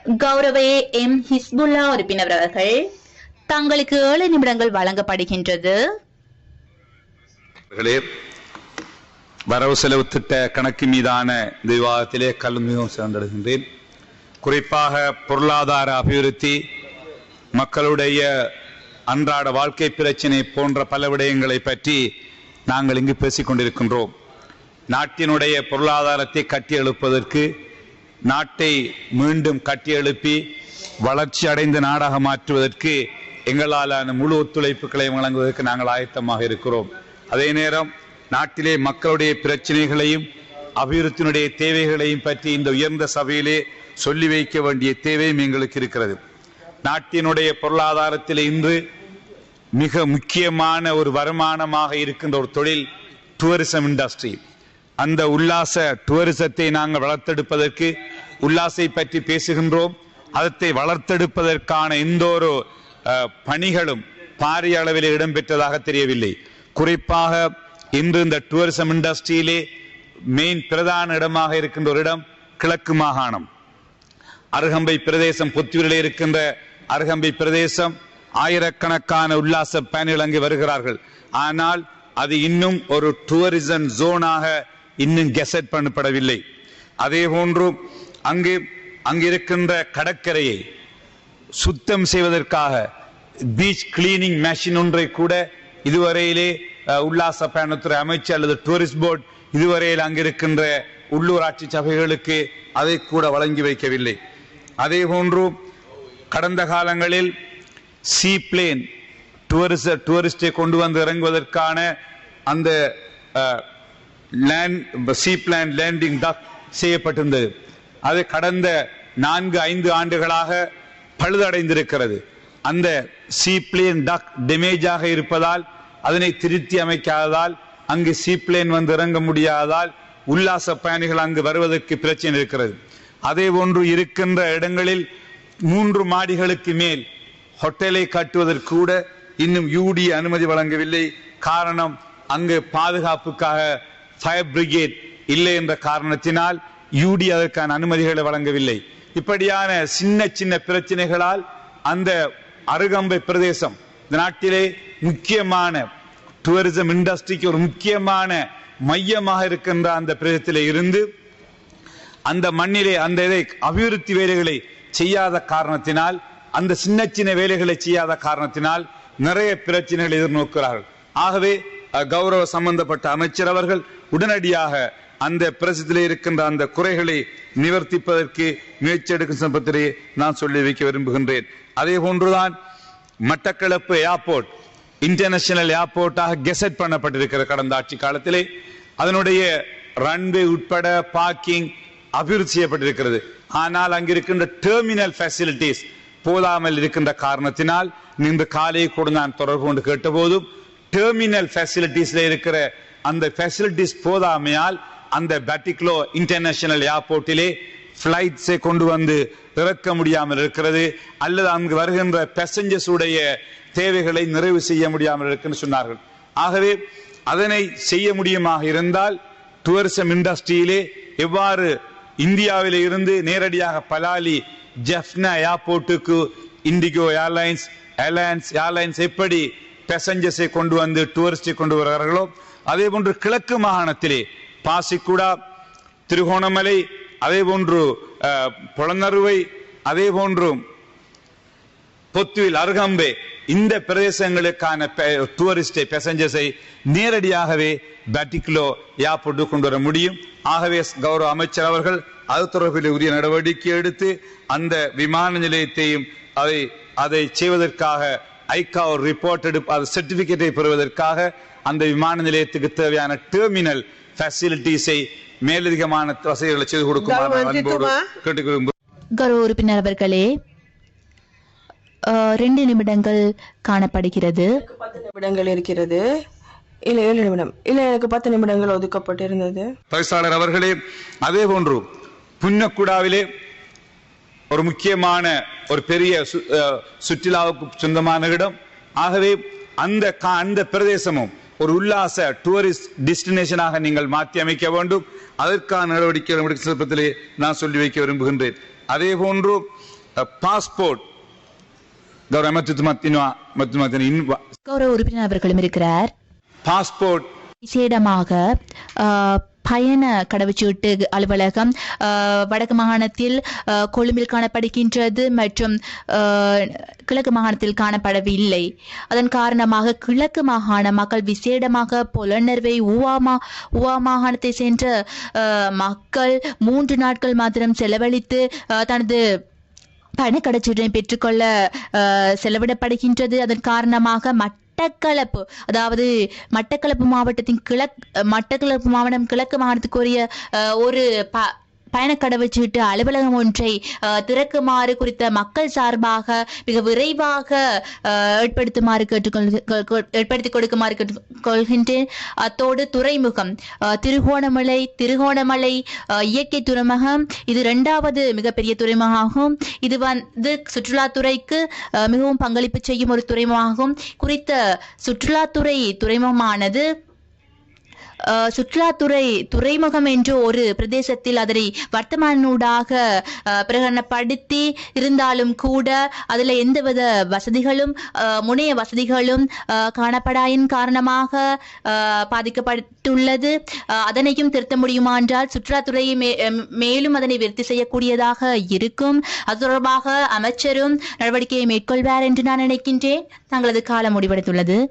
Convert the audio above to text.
கௌரவே M Hezbollah உறுப்பினர் அவர்கள் தங்களுக்கு ஏழு நிமிடங்கள் வழங்கப்படுகின்றது. வரவு செலவு திட்ட கணக்கு மீதான இந்த விவாதத்திலே கலந்து மிகவும் குறிப்பாக பொருளாதார அபிவிருத்தி மக்களுடைய அன்றாட வாழ்க்கை பிரச்சினை போன்ற பல விடயங்களை பற்றி நாங்கள் இங்கு பேசிக் கொண்டிருக்கின்றோம் நாட்டினுடைய பொருளாதாரத்தை கட்டி எழுப்பதற்கு நாட்டை மீண்டும் கட்டியெழுப்பி வளர்ச்சி அடைந்த நாடாக மாற்றுவதற்கு எங்களாலான முழு ஒத்துழைப்புகளை வழங்குவதற்கு நாங்கள் ஆயத்தமாக இருக்கிறோம். அதே நேரம் நாட்டிலே மக்களுடைய பிரச்சனைகளையும் அபிவிருத்தினுடைய தேவைகளையும் பற்றி இந்த உயர்ந்த சபையிலே சொல்லி வைக்க வேண்டிய தேவையும் எங்களுக்கு இருக்கிறது. நாட்டினுடைய பொருளாதாரத்தில் இன்று மிக முக்கியமான ஒரு வருமானமாக இருக்கின்ற ஒரு தொழில் டூரிசம் இண்டஸ்ட்ரி அந்த உல்லாச டூரிசத்தை நாங்கள் வளர்த்தெடுப்பதற்கு உல்லாசை பற்றி பேசுகின்றோம். அதத்தை வளர்த்தெடுப்பதற்கான எந்த ஒரு பணிகளும் பாரிய அளவில் இடம்பெற்றதாக தெரியவில்லை. குறிப்பாக இன்று இந்த டூரிசம் இண்டஸ்ட்ரியிலே மெயின் பிரதான இடமாக இருக்கின்ற ஒரு இடம் கிழக்கு மாகாணம். அருகம்பை பிரதேசம் புத்தூரில் இருக்கின்ற அருகம்பை பிரதேசம் ஆயிரக்கணக்கான உல்லாச பயணிகள் அங்கு வருகிறார்கள். ஆனால் அது இன்னும் ஒரு டூரிசம் ஜோனாக இன்னும் கெசட் பண்ணப்படவில்லை. அதே போன்று அங்கு அங்கு இருக்கின்ற கடற்கரையை சுத்தம் செய்வதற்காக பீச் கிளீனிங் மெஷின் ஒன்றை கூட இதுவரையிலே உல்லாச பயணத்துறை அமைச்சர் அல்லது டூரிஸ்ட் போர்டு இதுவரையில் அங்கிருக்கின்ற உள்ளூராட்சி சபைகளுக்கு அதை கூட வழங்கி வைக்கவில்லை. அதே போன்று கடந்த காலங்களில் சீ பிளேன் டூரிஸ்ட் டூரிஸ்டை கொண்டு வந்து இறங்குவதற்கான அந்த land sea plane landing dock செய்யப்பட்டிருந்தது. அது கடந்த நான்கு ஐந்து ஆண்டுகளாக பழுதடைந்திருக்கிறது. அந்த சீப்ளேன் டக் டேமேஜாக இருப்பதால் அதனை திருத்தி அமைக்காததால் அங்கு சீப்ளேன் வந்து இறங்க முடியாததால் உல்லாச பயணிகள் அங்கு வருவதற்கு பிரச்சனை இருக்கிறது. அதே போன்று இருக்கின்ற இடங்களில் மூன்று மாடிகளுக்கு மேல் ஹோட்டலை கட்டுவதற்கு கூட இன்னும் யூடி அனுமதி வழங்கவில்லை. காரணம் அங்கு பாதுகாப்புக்காக ஃபயர் பிரிகேட் இல்லை என்ற காரணத்தினால் யூடி அதற்கான அனுமதிகளை வழங்கவில்லை. இப்படியான சின்ன சின்ன பிரச்சனைகளால் அந்த அருகம்பை பிரதேசம் இந்த நாட்டிலே முக்கியமான டூரிசம் இண்டஸ்ட்ரிக்கு ஒரு முக்கியமான மையமாக இருக்கின்ற அந்த பிரதேசத்திலே இருந்து அந்த மண்ணிலே அந்த இதை அபிவிருத்தி வேலைகளை செய்யாத காரணத்தினால் அந்த சின்ன சின்ன வேலைகளை செய்யாத காரணத்தினால் நிறைய பிரச்சனைகளை எதிர்நோக்கிறார்கள் ஆகவே கௌரவ சம்பந்தப்பட்ட அமைச்சர் அவர்கள் உடனடியாக அந்த பிரசத்தில் இருக்கின்ற அந்த குறைகளை நிவர்த்திப்பதற்கு முயற்சி எடுக்கும் சம்பத்திலே நான் சொல்லி வைக்க விரும்புகின்றேன். அதே போன்றுதான் மட்டக்களப்பு ஏர்போர்ட் இன்டர்நேஷனல் ஏர்போர்ட்டாக கெசட் பண்ணப்பட்டிருக்கிற கடந்த ஆட்சி காலத்திலே அதனுடைய ரன்வே உட்பட பார்க்கிங் அபிவிருத்தி செய்யப்பட்டிருக்கிறது. ஆனால் அங்கிருக்கின்ற டெர்மினல் ஃபெசிலிட்டிஸ் போதாமல் இருக்கின்ற காரணத்தினால் இன்று காலையை கூட நான் தொடர்பு கொண்டு கேட்டபோதும் டெர்மினல் ஃபெசிலிட்டிஸ்ல இருக்கிற அந்த ஃபெசிலிட்டிஸ் போதாமையால் அந்த பேட்டிக்லோ இன்டர்நேஷனல் ஏர்போர்ட்டிலே பிளைட்ஸை கொண்டு வந்து இறக்க முடியாமல் இருக்கிறது அல்லது அங்கு வருகின்ற பேசஞ்சர்ஸ் உடைய தேவைகளை நிறைவு செய்ய முடியாமல் இருக்குன்னு சொன்னார்கள். ஆகவே அதனை செய்ய முடியுமாக இருந்தால் டூரிசம் இண்டஸ்ட்ரியிலே எவ்வாறு இந்தியாவில் இருந்து நேரடியாக பலாலி ஜெஃப்னா ஏர்போர்ட்டுக்கு இண்டிகோ ஏர்லைன்ஸ் ஏர்லைன்ஸ் ஏர்லைன்ஸ் எப்படி பேசஞ்சர்ஸை கொண்டு வந்து டூரிஸ்டை கொண்டு வருகிறார்களோ அதே போன்று கிழக்கு மாகாணத்திலே பாசிக்குடா திருகோணமலை அதே போன்று அஹ், அதே போன்று பொத்துவில் அருகம்பே இந்த பிரதேசங்களுக்கான டூரிஸ்டை பேசஞ்சர்ஸை நேரடியாகவே பேட்டிக்குலோ ஏர்போர்ட்டு கொண்டு வர முடியும். ஆகவே கௌரவ அமைச்சர் அவர்கள் அது தொடர்பில் உரிய நடவடிக்கை எடுத்து அந்த விமான நிலையத்தையும் அதை அதை செய்வதற்காக ஐக்கா ஒரு ரிப்போர்ட் எடுப்பு அது சர்டிபிகேட்டை பெறுவதற்காக அந்த விமான நிலையத்துக்கு தேவையான டெர்மினல் ஃபெசிலிட்டிஸை மேலதிகமான வசதிகளை செய்து கொடுக்குமாறு கௌரவ உறுப்பினர் அவர்களே ரெண்டு நிமிடங்கள் காணப்படுகிறது. பத்து நிமிடங்கள் இருக்கிறது. இல்ல ஏழு நிமிடம். இல்ல எனக்கு பத்து நிமிடங்கள் ஒதுக்கப்பட்டிருந்தது. பரிசாளர் அவர்களே அதே போன்று புன்னக்குடாவிலே ஒரு முக்கியமான ஒரு பெரிய சு- அஹ், சுற்றுலாவுக்கு சொந்தமான இடம். ஆகவே அந்த கா- அந்த பிரதேசமும் ஒரு உல்லாச டூரிஸ்ட் டெஸ்டினேஷனாக நீங்கள் மாற்றி அமைக்க வேண்டும். அதற்கான நடவடிக்கை சந்தர்ப்பத்திலே நான் சொல்லி வைக்க விரும்புகின்றேன். அதே போன்று பாஸ்போர்ட் கௌரவ உறுப்பினர் அவர்களும் இருக்கிறார். பாஸ்போர்ட் விசேடமாக பயண கடவுச்சீட்டு அலுவலகம் வடக்கு மாகாணத்தில் கொழும்பில் காணப்படுகின்றது மற்றும் கிழக்கு மாகாணத்தில் காணப்படவில்லை. அதன் காரணமாக கிழக்கு மாகாண மக்கள் விசேடமாக புலனர்வை ஊவா ஊவா மாகாணத்தை சென்ற மக்கள் மூன்று நாட்கள் மாத்திரம் செலவழித்து தனது பணக்கடச்சீட்டை பெற்றுக்கொள்ள செலவிடப்படுகின்றது. அதன் காரணமாக மட்டக்களப்பு. அதாவது மட்டக்களப்பு மாவட்டத்தின் கிழக் மட்டக்களப்பு மாவட்டம் கிழக்கு மாகாணத்துக்குரிய அஹ், ஒரு ப பயணக்கடவுச்சீட்டு அலுவலகம் ஒன்றை திறக்குமாறு குறித்த மக்கள் சார்பாக மிக விரைவாக ஏற்படுத்துமாறு கேட்டுக்கொள் ஏற்படுத்தி கொடுக்குமாறு கேட்டுக்கொள்கின்றேன். அத்தோடு துறைமுகம் திருகோணமலை திருகோணமலை அஹ், இயற்கை துறைமுகம் இது இரண்டாவது மிகப்பெரிய துறைமுகமாகும். இது வந்து சுற்றுலாத்துறைக்கு மிகவும் பங்களிப்பு செய்யும் ஒரு துறைமுகமாகும். குறித்த சுற்றுலாத்துறை துறைமுகமானது சுற்றுலாத்துறை துறைமுகம் என்று ஒரு பிரதேசத்தில் அதனை வர்த்தமானூடாக பிரகடனப்படுத்தி இருந்தாலும் கூட அதில் எந்தவித வசதிகளும் முனைய வசதிகளும் காணப்படாயின் காரணமாக பாதிக்கப்பட்டுள்ளது. அதனையும் திருத்த முடியுமா என்றால் சுற்றுலாத்துறையை மே- மேலும் அதனை விருத்தி செய்யக்கூடியதாக இருக்கும். அது தொடர்பாக அமைச்சரும் நடவடிக்கையை மேற்கொள்வார் என்று நான் நினைக்கின்றேன். தங்களது காலம் முடிவடைந்துள்ளது.